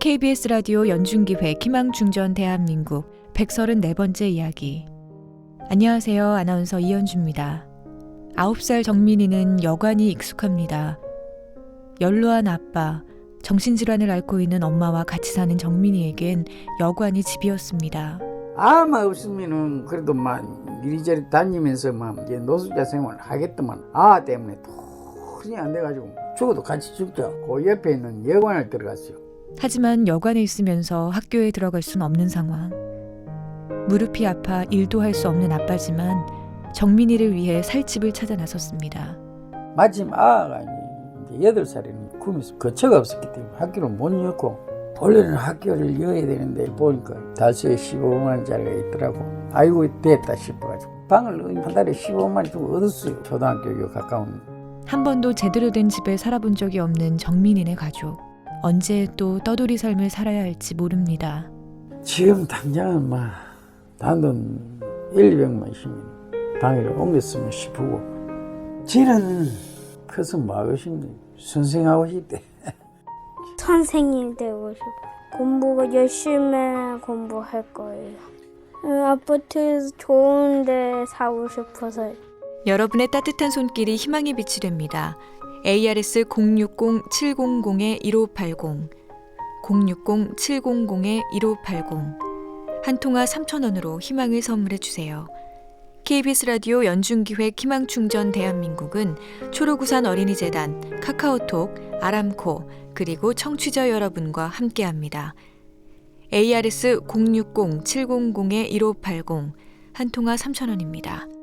KBS 라디오 연중기회 희망충전 대한민국 134번째 이야기. 안녕하세요. 아나운서 이현주입니다. 9살 정민이는 여관이 익숙합니다. 연로한 아빠, 정신질환을 앓고 있는 엄마와 같이 사는 정민이에겐 여관이 집이었습니다. 아마 없으면은 그래도 막 이리저리 다니면서 막 노숙자 생활을 하겠더만 아 때문에 도저히 안 돼가지고 죽어도 같이 죽자. 그 옆에 있는 여관을 들어갔어요. 하지만 여관에 있으면서 학교에 들어갈 순 없는 상황. 무릎이 아파 일도 할 수 없는 아빠지만 정민이를 위해 살 집을 찾아 나섰습니다. 마침 아가 이제 여덟 살이는 굶어서 거처가 없었기 때문에 학교를 못 넣고 원래는 학교를 여야 되는데 보니까 달서에 15만 원짜리가 있더라고. 아이고 됐다 싶어가지고 방을 한 달에 15만 원 주고 얻었어요. 초등학교 가까운 한 번도 제대로 된 집에 살아본 적이 없는 정민이네 가족. 언제 또 떠돌이 삶을 살아야 할지 모릅니다. 지금 당장은 막 단돈 1, 200만 있으면 방에를 옮겼으면 싶고 지는 커서 뭐 하고 싶니? 선생하고 싶대. 선생님 되고 싶어. 공부 열심히 공부할 거예요. 음, 아파트 좋은 데 사고 싶어서 여러분의 따뜻한 손길이 희망의 빛이 됩니다. ARS 060-700-1580 060-700-1580 한 통화 3,000원으로 희망을 선물해 주세요. KBS 라디오 연중기획 희망충전 대한민국은 초록우산 어린이재단, 카카오톡, 아람코, 그리고 청취자 여러분과 함께합니다. ARS 060-700-1580 한 통화 3,000원입니다.